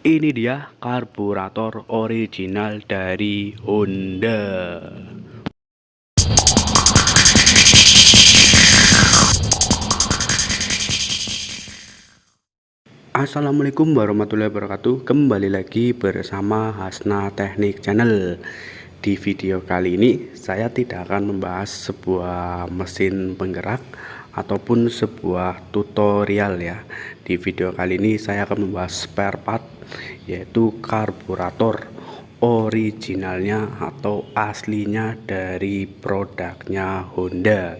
Ini dia karburator original dari Honda. Assalamualaikum warahmatullahi wabarakatuh. Kembali lagi bersama Hasna Teknik Channel. Di video kali ini saya tidak akan membahas sebuah mesin penggerak Ataupun sebuah tutorial ya. Di video kali ini saya akan membahas spare part Yaitu karburator. Originalnya atau aslinya dari produknya Honda.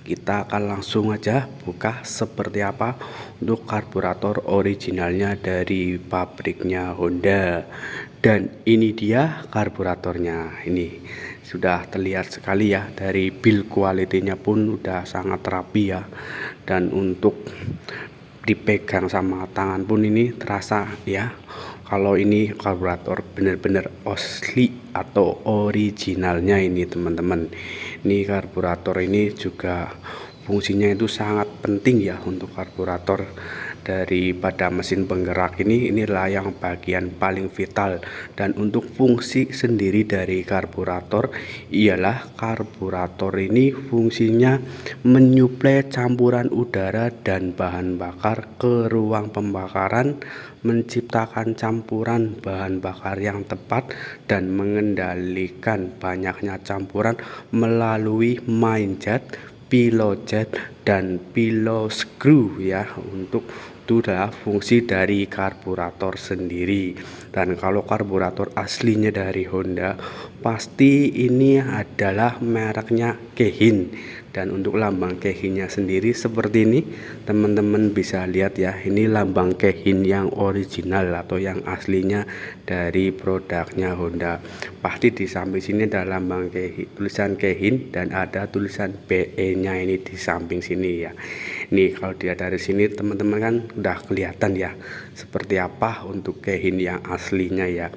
Kita akan langsung aja buka seperti apa untuk karburator originalnya dari pabriknya Honda. Dan ini dia karburatornya. Ini sudah terlihat sekali ya dari build quality-nya pun udah sangat rapi ya. Dan untuk dipegang sama tangan pun ini terasa ya kalau ini karburator benar-benar asli atau originalnya ini teman-teman. Ini karburator ini juga fungsinya itu sangat penting ya untuk karburator daripada mesin penggerak ini. Inilah yang bagian paling vital. Dan untuk fungsi sendiri dari karburator ialah karburator ini fungsinya menyuplai campuran udara dan bahan bakar ke ruang pembakaran menciptakan campuran bahan bakar yang tepat dan mengendalikan banyaknya campuran melalui main jet pilot jet dan pilot screw ya untuk itu adalah fungsi dari karburator sendiri. Dan kalau karburator aslinya dari Honda pasti ini adalah mereknya Kehin dan untuk lambang kehinnya sendiri seperti ini teman-teman bisa lihat ya ini lambang kehin yang original atau yang aslinya dari produknya Honda. Pasti di samping sini ada lambang kehin, tulisan kehin dan ada tulisan BE nya ini di samping sini ya. Ini kalau dia dari sini teman-teman kan udah kelihatan ya seperti apa untuk kehin yang aslinya ya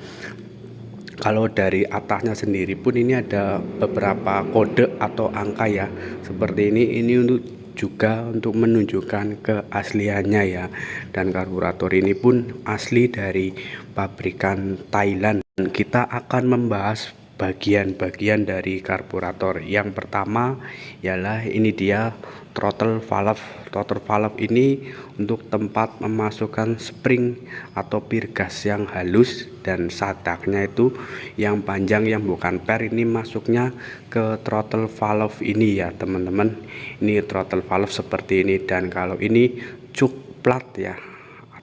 kalau dari atasnya sendiri pun ini ada beberapa kode atau angka ya. Seperti ini ini untuk juga untuk menunjukkan keasliannya ya. Dan karburator ini pun asli dari pabrikan Thailand. Kita akan membahas bagian-bagian dari karburator. Yang pertama ialah ini dia throttle valve. Throttle valve ini untuk tempat memasukkan spring atau pir gas yang halus dan sadaknya itu yang panjang yang bukan per. Ini masuknya ke throttle valve ini ya teman-teman. Ini throttle valve seperti ini. Dan kalau ini cuk plat ya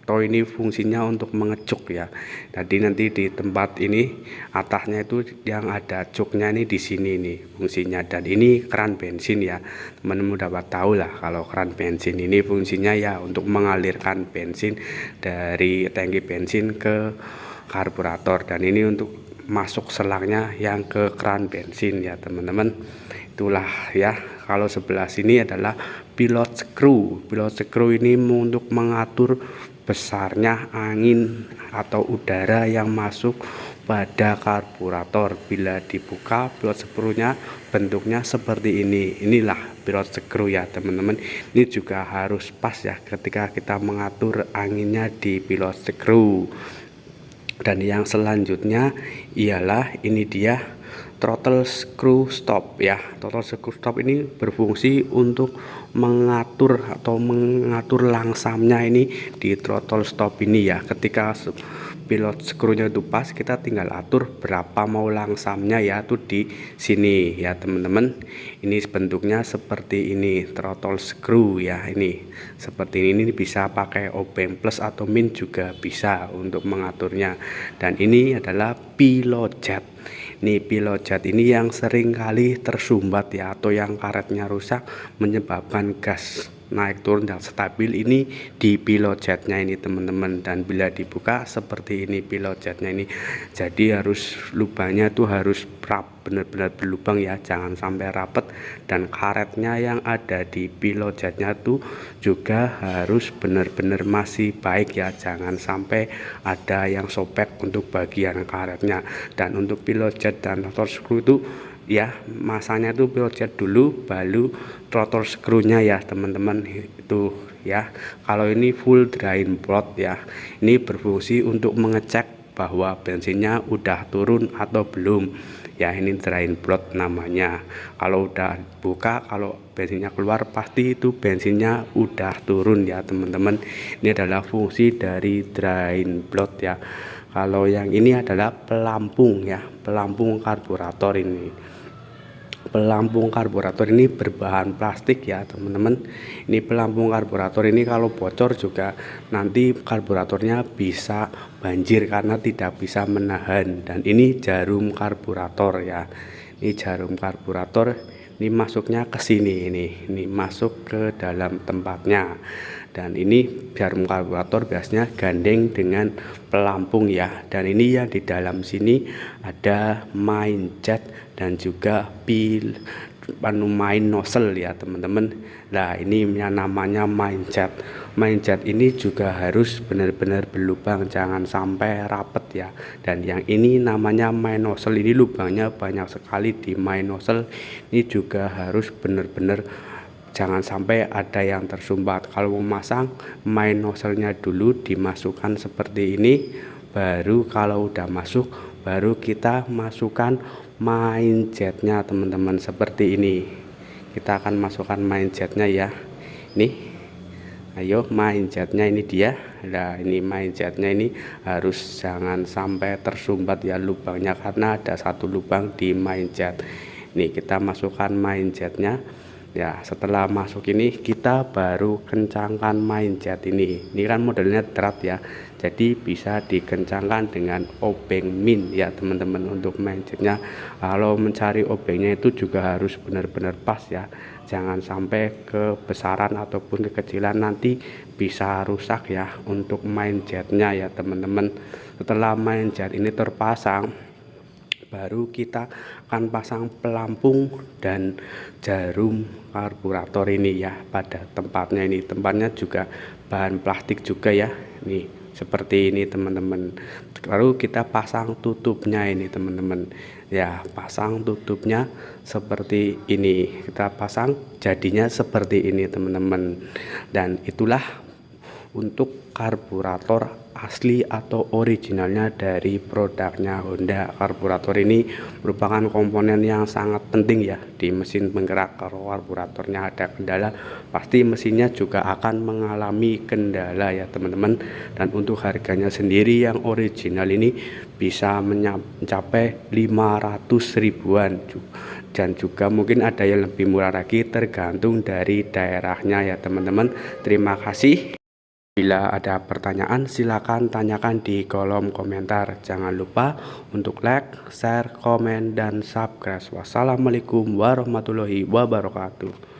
atau ini fungsinya untuk mengecuk ya. Jadi nanti di tempat ini atasnya itu yang ada cuknya ini di sini nih fungsinya. Dan ini keran bensin ya. Teman-teman dapat tahu lah kalau keran bensin ini fungsinya ya untuk mengalirkan bensin dari tangki bensin ke karburator. Dan ini untuk masuk selangnya yang ke keran bensin ya teman-teman. Itulah ya. Kalau sebelah sini adalah pilot screw pilot screw ini untuk mengatur besarnya angin atau udara yang masuk pada karburator. Bila dibuka pilot screw-nya bentuknya seperti ini. Inilah pilot screw ya teman-teman. Ini juga harus pas ya ketika kita mengatur anginnya di pilot screw dan yang selanjutnya ialah ini dia throttle screw stop ya. Throttle screw stop ini berfungsi untuk mengatur atau mengatur langsamnya ini di throttle stop ini ya. Ketika pilot screwnya itu pas kita tinggal atur berapa mau langsamnya ya tuh di sini ya teman-teman. Ini bentuknya seperti ini throttle screw ya ini. Seperti ini, ini bisa pakai obeng plus atau min juga bisa untuk mengaturnya. Dan ini adalah pilot jet jet ini yang sering kali tersumbat ya atau yang karetnya rusak menyebabkan gas naik turun dan stabil ini di pilot jetnya ini teman-teman. Dan bila dibuka seperti ini pilot jetnya ini. Jadi harus lubangnya tuh harus rap benar-benar berlubang ya. Jangan sampai rapet. Dan karetnya yang ada di pilot jetnya tuh juga harus benar-benar masih baik ya. Jangan sampai ada yang sobek untuk bagian karetnya. Dan untuk pilot jet dan motor screw itu ya masanya pilot jet dulu baru throttle screw-nya ya teman-teman. Itu ya. Kalau ini full drain plot ya. Ini berfungsi untuk mengecek bahwa bensinnya udah turun atau belum. Ya ini drain plot namanya. Kalau udah buka kalau bensinnya keluar pasti itu bensinnya udah turun ya teman-teman. Ini adalah fungsi dari drain plot ya. Kalau yang ini adalah pelampung ya pelampung karburator ini pelampung karburator ini berbahan plastik ya teman-teman. Ini pelampung karburator ini kalau bocor juga nanti karburatornya bisa banjir karena tidak bisa menahan. Dan ini jarum karburator ya. Ini jarum karburator ini masuknya ke sini ini. Ini masuk ke dalam tempatnya. Dan ini jarum karburator biasanya gandeng dengan pelampung ya. Dan ini ya di dalam sini ada main jet dan juga pil anu main nozzle ya teman-teman. Nah ini yang namanya main jet ini juga harus benar-benar berlubang jangan sampai rapet ya. Dan yang ini namanya main nozzle. Ini lubangnya banyak sekali di main nozzle. Ini juga harus benar-benar jangan sampai ada yang tersumbat. Kalau memasang main nozzle-nya dulu dimasukkan seperti ini baru kalau udah masuk baru kita masukkan main jetnya teman-teman seperti ini. Kita akan masukkan main jetnya ya. Ini ayo main jetnya ini dia. Nah ini main jetnya ini harus jangan sampai tersumbat ya lubangnya karena ada satu lubang di main jet ini kita masukkan main jetnya ya setelah masuk ini kita baru kencangkan main jet ini. Ini kan modelnya drat ya. Jadi bisa dikencangkan dengan obeng min ya teman-teman untuk main jetnya kalau mencari obengnya itu juga harus benar-benar pas ya. Jangan sampai kebesaran ataupun kekecilan nanti bisa rusak ya untuk main jetnya ya teman-teman. Setelah main jet ini terpasang baru kita akan pasang pelampung dan jarum karburator ini ya pada tempatnya ini. Tempatnya juga bahan plastik juga ya nih seperti ini teman-teman. Lalu kita pasang tutupnya ini teman-teman. Ya pasang tutupnya seperti ini. Kita pasang jadinya seperti ini teman-teman. Dan itulah untuk karburator asli atau originalnya dari produknya Honda karburator ini merupakan komponen yang sangat penting ya di mesin penggerak kalau karburatornya. Ada kendala pasti mesinnya juga akan mengalami kendala ya teman-teman. Dan untuk harganya sendiri yang original ini bisa mencapai 500 ribuan dan juga mungkin ada yang lebih murah lagi tergantung dari daerahnya ya teman-teman. Terima kasih Bila ada pertanyaan silakan tanyakan di kolom komentar. Jangan lupa untuk like, share, komen, dan subscribe. Wassalamualaikum warahmatullahi wabarakatuh.